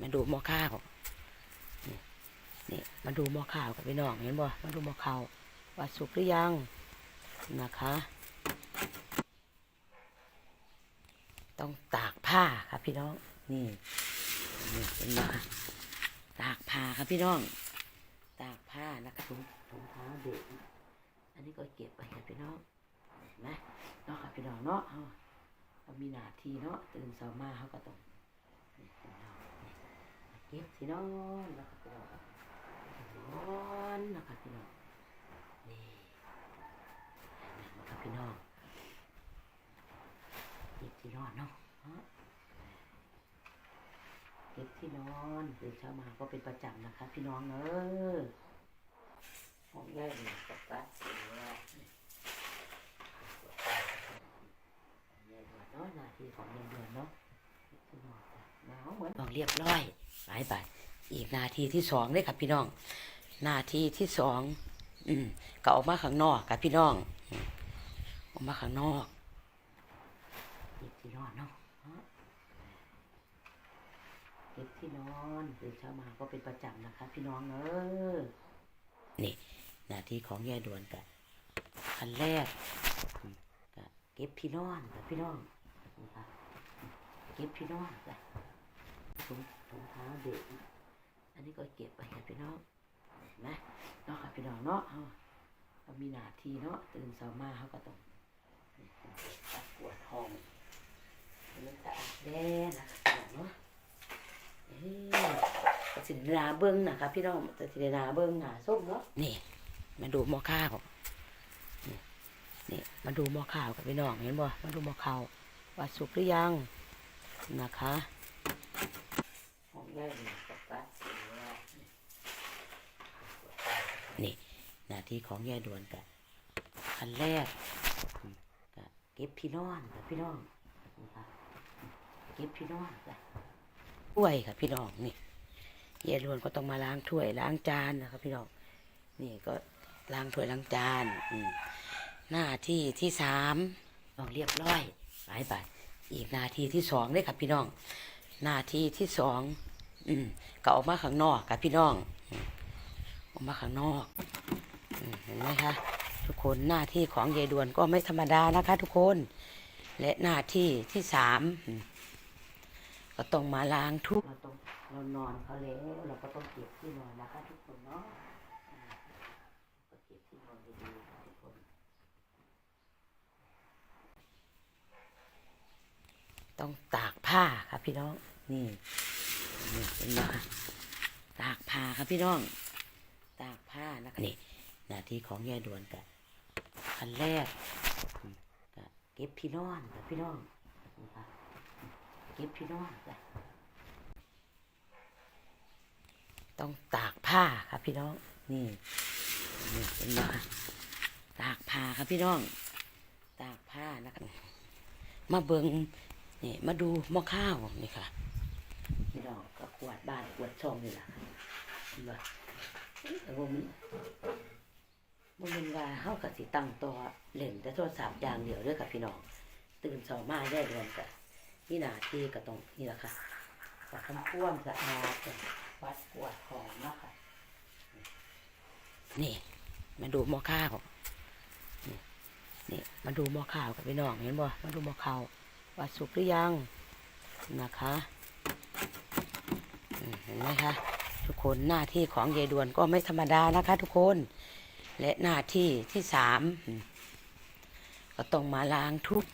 มาดูหม้อข้าวนี่นี่มาดูหม้อข้าวกับพี่น้องเห็นบ่มาดูหม้อข้าวว่าสุกหรือยังนะคะ ต้องตากผ้าครับพี่น้องนี่นี่เป็นไงคะตากผ้าครับพี่น้อง ตากผ้านะคะถุงถุงเท้าเด็กอันนี้ก็เก็บไปครับพี่น้องเห็นะเนาะครับพี่น้องเนาะเอาเรามีหน้าที่เนาะตื่นเช้ามาเขาก็ต้องนี่น้องนี่เก็บสินอนแล้วก็พี่น้องนอนนะครับพี่น้องนี่นะครับพี่น้องเก็บที่นอนเนาะเก็บที่นอนตื่นเช้ามาก็เป็นประจำนะคะ พี่น้องเออของแย่หนึ่งกับกัดสีว่าเดือนเนาะหน้าที่ของแย่เดือนเนาะหนาวเหมือนต้องเรียบร้อย หลายบาทอีกนาทีที่สองเลยครับพี่น้องหนาทีที่สองอืมก็ออกมาข้างนอกครับพี่น้องออกมาข้างนอกเก็บที่นอนเนาะเก็บที่นอนตื่นเช้ามาก็เป็นประจำนะคะพี่น้องเออนี่หน้าที่ของยายดวนกะขั้นแรกเก็บพี่น้องกับพี่น้องเก็บพี่น้องจ้ะ ถุงเท้าเด็ก อันนี้ก็เก็บไปกับพี่น้องนะเนาะค่ะพี่น้องเนาะเอาเรามีหน้าที่เนาะตื่นเช้ามาเขาก็ต้องปัดกวดห้องมันสะอาดแน่นะคะพี่น้องเนาะเอ้ยสินนาเบิ้งนะครับพี่น้องจะสินนาเบิ้งหนาส้มเนาะนี่ มาดูหม้อข้าวนี่มาดูหม้อข้าวกับพี่น้องเห็นบ่มาดูหม้อข้าวว่าสุกหรือยังนะคะ นึ่งกับกัดสีว่านี่หน้าที่ของแย่ดวนกะขั้นแรกอืมกะเก็บพี่น้องกับพี่น้องเก็บพี่น้องจ้ะถ้วยค่ะพี่น้องนี่ยายรวนก็ต้องมาล้างถ้วยล้างจานนะครับพี่น้องนี่ก็ล้างถ้วยล้างจานอืหน้าที่ที่สามต้องเรียบร้อยหลายบาทอีกหน้าที่ที่สองเลยครับพี่น้องหน้าที่ที่สอง อืมก็ออกมาข้างนอกครับพี่น้องอืมออกมาข้างนอกอืมเห็นไหมคะทุกคนหน้าที่ของยายดวนก็ไม่ธรรมดานะคะ ทุกคน และหน้าที่ที่สามอืมก็ต้องมาล้างทุกเราต้องเรานอนเขาแล้วเราก็ต้องเก็บที่นอนนะคะทุกคนเนาะอ่าก็เก็บที่นอนดีๆค่ะทุกคน ต้องตากผ้าครับพี่น้องนี่ นี่เป็นไงคะตากผ้าครับพี่น้อง ตากผ้านะคะนี่หน้าที่ของยายดวนกะขั้นแรกกะเก็บพี่น้อนครับพี่น้องเก็บพี่น้อนจ้ะต้องตากผ้าครับพี่น้อง นี่นี่เป็นไงคะตากผ้าครับพี่น้อง ตากผ้านะคะมาเบิงนี่มาดูหม้อข้าวนี่ค่ะ พี่น้องก็กวาดบ้านกวาดช่องนี่แหละบ่แต่ว่ามันมันเป็นว่าเฮากับสิตั้งตัวเล่นแต่โทรศัพท์อย่างเดียวเด้อค่ะพี่น้อง ตื่นเช้ามาได้เดือนกะนี่หน้าที่ก็ต้องนี่แหละค่ะก็ทำความสะอาดวัดกวาดของเนาะค่ะ นี่ มาดูหม้อข้าวนี่นี่มาดูหม้อข้าวกับพี่น้องเห็นบ่มาดูหม้อข้าวว่าสุกหรือยังนะคะ เห็นไหมคะทุกคนหน้าที่ของยายดวนก็ไม่ธรรมดานะคะ ทุกคน และหน้าที่ที่สามก็ต้องมาล้างทุก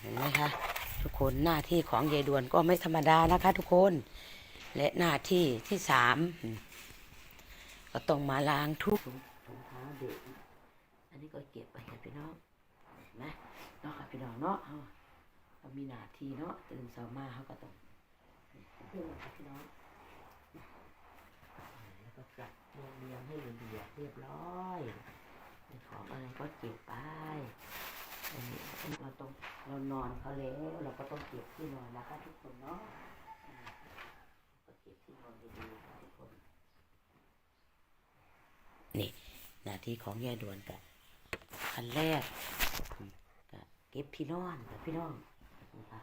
เห็นไหมคะทุกคนหน้าที่ของยายดวนก็ไม่ธรรมดานะคะ ทุกคน และหน้าที่ที่สามก็ต้องมาล้างทุกถุงเท้าเด็กอันนี้ก็เก็บไปกับพี่น้องเห็นะเนาะค่ะพี่น้องเนาะเอาเรามีหน้าที่เนาะตื่นเช้ามาเขาก็ต้อง เพื่อนพี่น้องแล้วก็จัดเรียงเรียงให้เรียบเรียบร้อยของอะไรก็เก็บไปอันนี้เราต้องเรานอนเขาแล้วเราก็ต้องเก็บที่นอนนะคะทุกคนเนาะก็เก็บที่นอนดีๆค่ะทุกคน นี่หน้าที่ของยายดวนกะขั้นแรกกะเก็บพี่น้อนกับพี่น้องนะคะ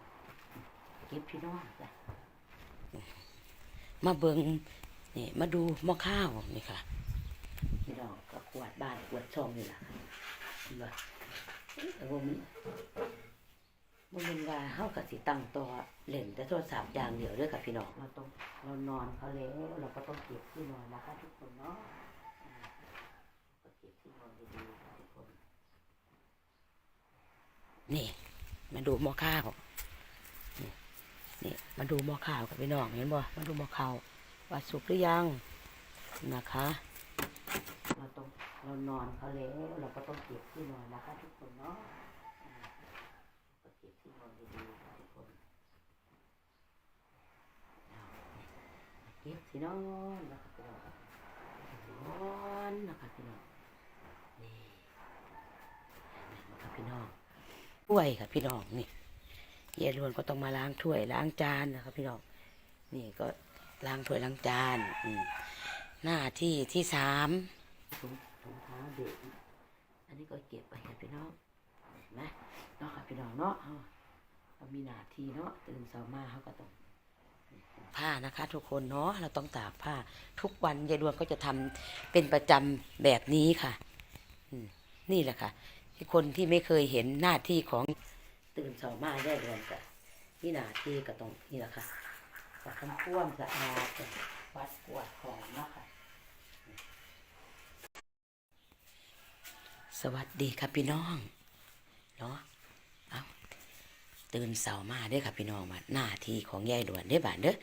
เก็บพี่น้อนจ้ะ มาเบิงนี่มาดูหม้อข้าวนี่ค่ะพี่น้องก็กวาดบ้านกวาดช่องนี่แหละค่ะเห็นบ่แต่ว่ามันมันเป็นว่าเฮาก็สิตั้งตัวเล่นแต่โทรศัพท์อย่างเดียวเด้อค่ะพี่น้องเราต้องเรานอนเขาแล้วเราก็ต้องเก็บที่นอนนะคะทุกคนเนาะอ่าก็เก็บที่นอนดีๆค่ะทุกคนนี่มาดูหม้อข้าวนี่ นี่มาดูหม้อข้าวกับพี่น้องเห็นบ่มาดูหม้อข้าวว่าสุกหรือยังนะคะ เราต้องเรานอนเขาแล้วเราก็ต้องเก็บที่นอนนะคะทุกคนเนาะก็เก็บที่นอนดีๆค่ะทุกคนเก็บที่นอนนะคะพี่น้องนอนนะคะพี่น้องนี่นะคะพี่น้องถ้วยค่ะพี่น้องนี่ เยายรวนก็ต้องมาล้างถ้วยล้างจานนะครับ พี่น้องนี่ก็ล้างถ้วยล้างจานหน้าที่ที่สามถุงเท้าเด็กอันนี้ก็เก็บไปค่ะพี่น้องเห็นไหมเนาะค่ะพี่น้องเนาะเอาเรามีหน้าที่เนาะตื่นเช้ามาเขาก็ต้องผ้านะคะ ทุกคนเนาะเราต้องตากผ้า ทุกวันยายดวนก็จะทำเป็นประจำแบบนี้ค่ะอืนี่แหละค่ะที่คนที่ไม่เคยเห็นหน้าที่ของ ตื่นเช้ามาได้เดือนกับนี่หน้าที่ก็ต้องนี่แหละค่ะก็ทำความสะอาดวัดกวาดของนะค่ะสวัสดีครับพี่น้องเนาะเอาตื่นเสามาเด้อค่ะพี่น้องมาหน้าที่ของยายด่วนเด้บ้านเด้อ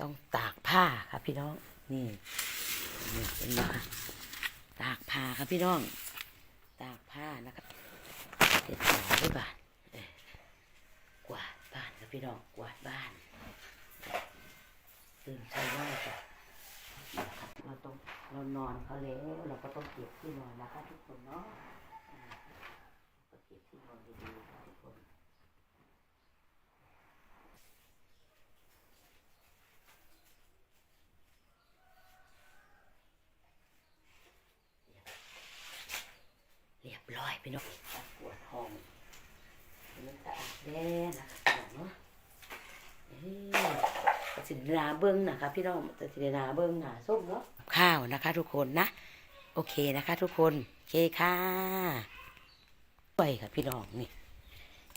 ต้องตากผ้าครับพี่น้องนี่นี่เป็นไงคะตากผ้าครับพี่น้อง ตากผ้านะครับ เด็ดหนาด้วยบ้านกวาดบ้านครับพี่น้องกวาดบ้านตื่นเช้าว่าจ้ะเราต้องเรานอนเขาแล้วเราก็ต้องเก็บที่นอนนะคะทุกคนเนาะก็เก็บที่นอนดีๆทุกคนเรียบร้อยพี่น้องตัดปนสะอาด แน่นะคะพี่น้องเนาะสิหนาเบิ้งนะคะพี่น้องจะสิหนาเบิ้งหนาส้มเนาะข้าวนะคะ ทุกคนนะ โอเคนะคะ ทุกคนโอเคค่ะถ้วยค่ะพี่น้องนี่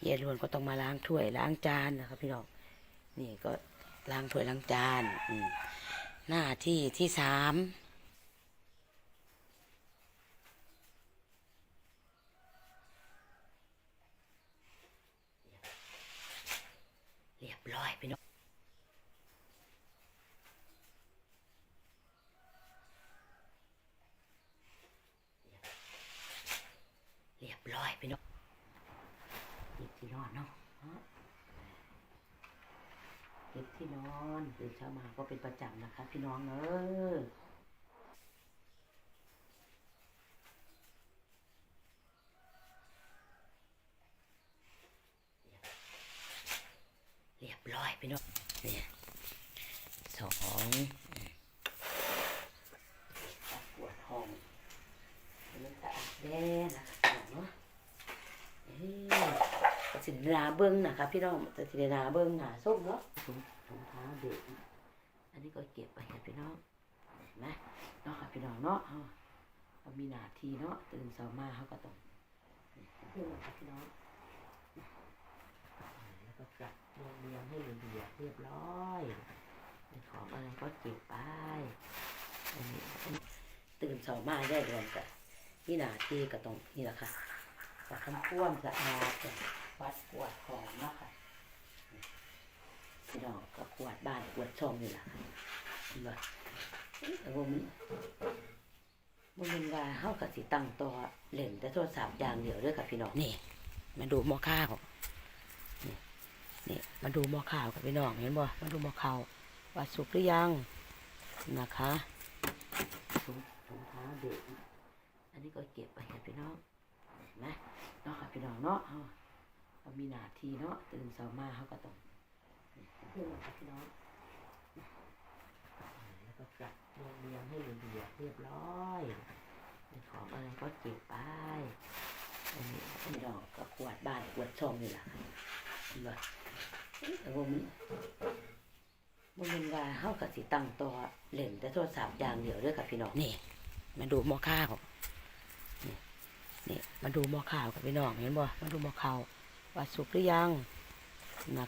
เยายรวนก็ต้องมาล้างถ้วยล้างจานนะคะพี่น้องนี่ก็ล้างถ้วยล้างจานหน้าที่ที่สาม เรียบร้อยพี่น้องเรียบร้อยพี่น้องเก็บที่นอนเนาะฮะเก็บที่นอนตื่นเช้ามาก็เป็นประจำนะคะ พี่น้องเออเรียบร้อย พี่น้องเนี่ยสองอืมตัดปวดห้องมันสะอาดแน่นะคะพี่น้องเนาะเอ้ยก็สิหนาเบิ้งนะคะพี่น้องจะสิหนาเบิ้งหนาส้มเนาะถุงถุงเท้าเด็กอันนี้ก็เก็บไปค่ะพี่น้องเห็นไหมเนาะค่ะพี่น้องเนาะเอาเรามีหน้าที่เนาะตื่นเช้ามาเขาก็ต้องเพื่อนค่ะพี่น้อง แล้วก็จัดเรียงเรียงให้เรียบเรียบร้อยของอะไรก็เก็บไปอันนี้ตื่นเช้ามาได้เดือนกับที่หนาที่ก็ต้องนี่แหละค่ะก็ทำความสะอาดวัดกวาดของเนาะค่ะพี่น้องก็กวาดบ้านกวาดช่องนี่แหละค่ะเห็นบ่แต่ว่ามันมันเป็นว่าเฮาก็สิตั้งตัวเล่นแต่โทรศัพท์อย่างเดียวเด้อค่ะพี่น้องนี่มาดูมอข้าว นี่มาดูหม้อข้าวกับพี่น้องเห็นบ่มาดูหม้อข้าวว่าสุกหรือยังนะคะถุงถุงเท้าเด็กอันนี้ก็เก็บไปค่ะพี่น้องเห็นไหมเนาะค่ะพี่น้องเนาะเอาเรามีหน้าที่เนาะตื่นเช้ามาเขาก็ต้องเพื่อนค่ะพี่น้องแล้วก็จัดเรียงเรียงให้เรียบเรียบร้อยของอะไรก็เก็บไปอันนี้พี่น้องก็กวาดบ้านกวดช่องนี่แหละค่ะ บ่แต่ว่ามันบ่แม่นว่าเฮาก็สิตั้งต่อเล่นแต่โทรศัพท์อย่างเดียวเด้อค่ะพี่น้องนี่มาดูหม้อข้าวนี่นี่มาดูหม้อข้าวกับพี่น้องเห็นบ่มาดูหม้อข้าวว่าสุกหรือยังนะคะ